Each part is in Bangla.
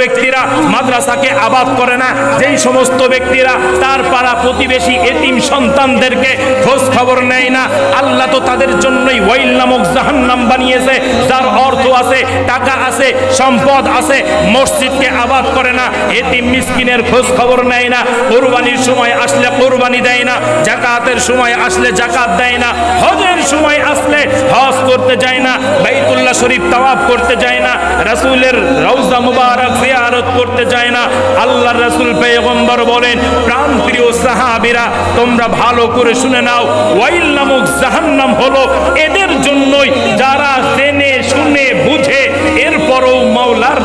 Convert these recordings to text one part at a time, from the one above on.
ব্যক্তিরা মাদ্রাসাকে আবাদ করে না, যেই সমস্ত ব্যক্তিরা তার পাড়া প্রতিবেশী এতিম সন্তানদেরকে খোঁজ খবর নেয় না, আল্লাহ তো তাদের জন্যই ওয়াইল নামক জাহান্নাম বানিয়েছে, যার অর্থ আছে, টাকা আছে, সম্পদ আছে, মসজিদকে আবাদ করে না, এতিম মিসকিনের খোঁজ খবর নেয় না, কোরবানির সময় আসলে কোরবানি দেয় না জাকাতের সময় আসলে জাকাত দেয় না, হজের সময় আসলে হজ করতে যায় না, বাইতুল্লাহ শরীফ তাওয়াফ করতে যায় না, রাসূলের রওজা মুবারক জিয়ারত করতে চায় না। আল্লাহ রাসূল পয়গম্বর বলেন প্রাণ প্রিয় সাহাবীরা, তোমরা ভালো করে শুনে নাও। ওয়াইল নামক জাহান্নাম হলো এদের জন্যই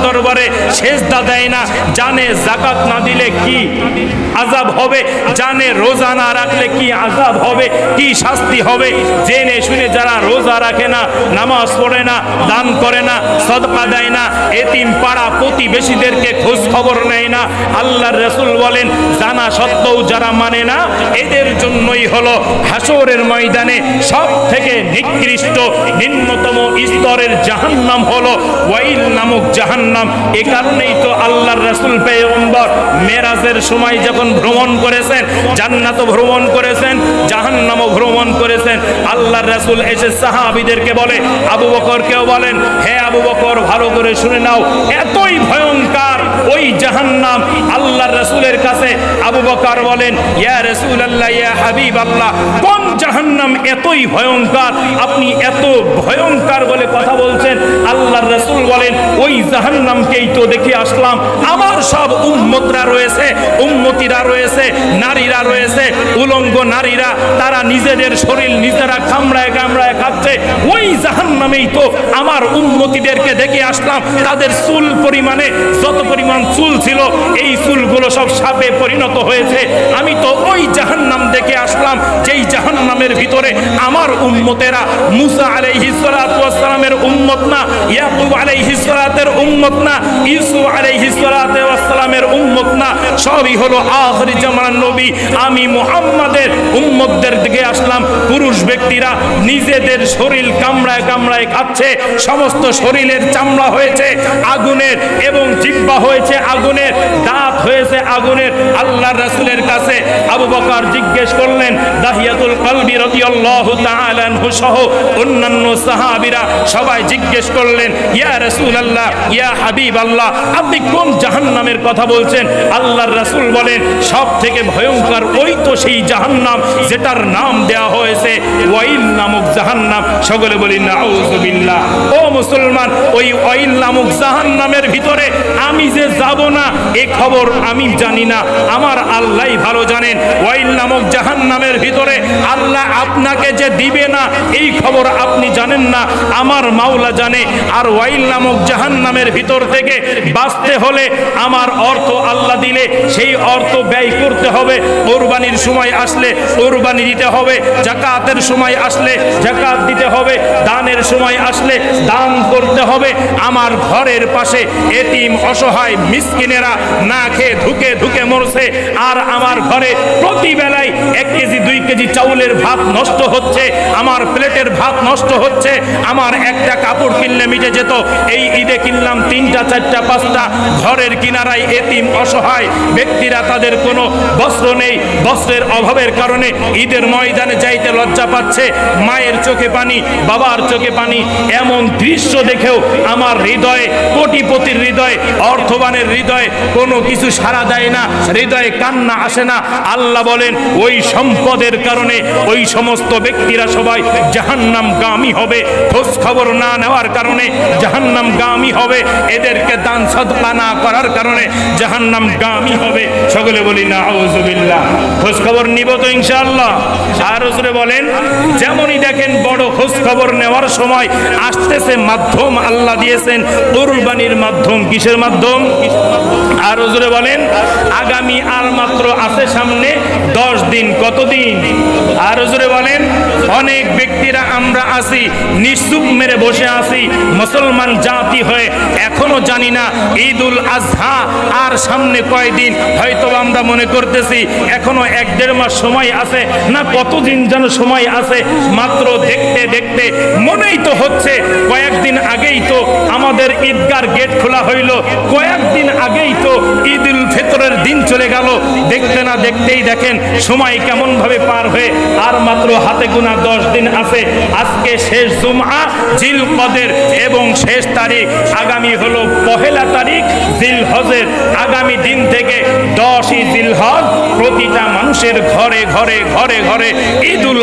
দরবারে সেজদা দেয় না। জানে জাকাত না দিলে কি আজাব হবে? জানে রোজা না রাখলে কি আজাব হবে? কি শাস্তি হবে? জেনে শুনে যারা রোজা রাখে না, নামাজ পড়ে না, দান করে না, সদকা দেয় না, এতিম পাড়া প্রতিবেশীদেরকে খোঁজ খবর নেয় না। আল্লাহর রসুল বলেন, জানা সত্ত্বেও যারা মানে না, এদের জন্যই হলো হাসরের ময়দানে সব থেকে নিকৃষ্ট স্তরের জাহান্নাম হলো ওয়াইল নামক জাহান্নাম। এ কারণেই তো আল্লাহর রসুল পেয়ম্বর মেরাজের সময় যখন ভ্রমণ করেছেন জান্নাত ভ্রমণ করেছেন, জাহান্নামও ভ্রমণ করেছেন, আল্লাহর রসুল এসে সাহাবিদেরকে বলে, আবু বকরকেও বলেন, হে আবু বকর, ভালো করে শুনে নাও, এতই ভয়ঙ্কর ওই জাহান্নাম আল্লাহর রসুলের কাছে আবু বকর বলেন, ইয়া রসুল আল্লাহ ইয়া হাবিব আল্লাহ কোন জাহান্নাম এতই ভয়ঙ্কর? আপনি এত ভয়ঙ্কর বলে কথা বলছেন। আল্লাহর রসুল বলেন, ওই জাহান্নামকেই তো দেখে আসলাম। আমার সব উম্মতরা রয়েছে, উম্মতিরা রয়েছে, নারীরা রয়েছে, উলঙ্গ নারীরা, তারা নিজেদের শরীর নিজেরা কামড়ায় কামড়ায় খাচ্ছে। ওই জাহান্নামেই তো আমার উম্মতিদেরকে দেখে আসলাম। তাদের চুল পরিমাণে, যত পরিমাণ চুল ছিল, এই চুলগুলো সব সাপে পরিণত হয়েছে। আমি তো ওই জাহান্নাম দেখে আসলাম, যেই জাহান্নামের ভিতরে আমার উম্মতেরা মুসা আলাইহিস সালাতু উম্মত না, ইয়াকুব আলাইহিস সালাতের উম্মত না, ইউসুফ আলাইহিস সালাতু উম্মত না, সবই হলো আখরি জামানার নবী। আমি মুহাম্মাদের উম্মতদের দিকে আসলাম, পুরুষ ব্যক্তিরা নিজেদের শরীর কামড়ায় কামড়ায় খাচ্ছে, সমস্ত শরীরের চামড়া হয়েছে, আগুনের এবং জিব্বা হয়েছে আগুনের। রাসূলের কাছে আবু বকর জিজ্ঞেস করলেন, দাহিয়াতুল কলবি রাদিয়াল্লাহু তাআলা আনহু সহ অন্যান্য সাহাবীরা সবাই জিজ্ঞেস করলেন, ইয়া রাসূলুল্লাহ, ইয়া হাবিবাল্লাহ, আপনি কোন জাহান্নামের কথা বলছেন? আল্লাহর রাসূল বলেন সব থেকে ভয়ঙ্কর ওই তো সেই জাহান্নাম যেটার নাম দেয়া হয়েছে, ওয়াইল নামক জাহান্নাম। সকলে বলি নাউজুবিল্লাহ ও মুসলমান, ওই ওয়াইল নামক জাহান্নামের ভিতরে আমি যে যাব না, এ খবর আমি জানি না। আমার আল্লাহই ভালো জানেন ওয়াইল নামক জাহান্নামের ভিতরে আল্লাহ আপনাকে যে দিবে না, এই খবর আপনি জানেন না, আমার মাওলা জানে। আর ওয়াইল নামক জাহান্নামের ভিতর থেকে বাঁচতে হলে আমার অর্থ আল্লাহ দিলে, সেই অর্থ ব্যয় করতে হবে। কোরবানির সময় আসলে কোরবানি দিতে হবে, জাকাতের সময় আসলে জাকাত দিতে হবে, দানের সময় আসলে দান করতে হবে। আমার ঘরের পাশে এতিম, অসহায়, মিসকিনেরা না খেয়ে ধুকে ধুকে মরছে, আর আমার ঘরে প্রতি বেলায় এক কেজি, দুই কেজি চাউলের ভাত নষ্ট হচ্ছে, আমার প্লেটের ভাত নষ্ট হচ্ছে, আমার একটা কাপড় কিনলে মিটে যেত। এই ঈদে কিনলাম তিনটা, চারটা, পাঁচটা। ঘরের কিনারায় এতিম অসহায় ব্যক্তিরা তাদের কোনো বস্ত্র নেই। বস্ত্রের অভাবের কারণে ঈদের ময়দানে যাইতে লজ্জা পাচ্ছে। মায়ের চোখে পানি, বাবার চোখে পানি, এমন দৃশ্য দেখেও আমার হৃদয়ে, কোটিপতির হৃদয়ে, অর্থবানের হৃদয়ে কোনো কিছু সাড়া দেয় না। হৃদয়ে কান্না আসে না, আল্লাহ বলেন, ওই সম্পদের কারণে ওই সমস্ত ব্যক্তিরা সবাই জাহান্নাম গামী হবে। খোঁজ খবর না নেওয়ার কারণে জাহান্নাম গামী হবে। এদেরকে দান সদকা না করার কারণে জাহান্নাম গামী হবে। সকলে বলি না আউজুবিল্লাহ খোঁজ খবর নিব তো ইনশাআল্লাহ। আর হুজুরে বলেন, যেমনই দেখেন বড় খোঁজ খবর নেওয়ার সময় আসতেছে মাধ্যম আল্লাহ দিয়েছেন, কোরবানির মাধ্যম, কিসের মাধ্যম? আর হুজুরে বলেন, আগামী আর মাত্র আছে সামনে দশ দিন, কতদিন? আর হুজুরে বলেন, অনেক ব্যক্তিরা আমরা আছি নিঃসুপ মেরে বসে আছি, মুসলমান জাতি হয়ে, এখনও জানি না ঈদ উল আজহা আর সামনে কয়দিন, হয়তো আমরা মনে করতেছি, এখনও এক দেড় মাস সময় আছে, না কতদিন যেন সময় আছে, মাত্র দেখতে দেখতে মনেই তো হচ্ছে, কয়েকদিন আগেই তো আমাদের ঈদগার গেট খোলা হইল, কয়েকদিন আগে কদরের দিন চলে গেল, দেখতে না দেখতেই দেখেন, সময় কেমন ভাবে পার হয়ে আর মাত্র হাতে গোনা দশ দিন আছে। আজকে শেষ জুমা জিল কদের এবং শেষ তারিখ আগামী হলো পহেলা তারিখ জিল হজের আগামী দিন থেকে দশই জিল হজ প্রতিটা মানুষের ঘরে ঘরে ঘরে ঘরে ঈদুল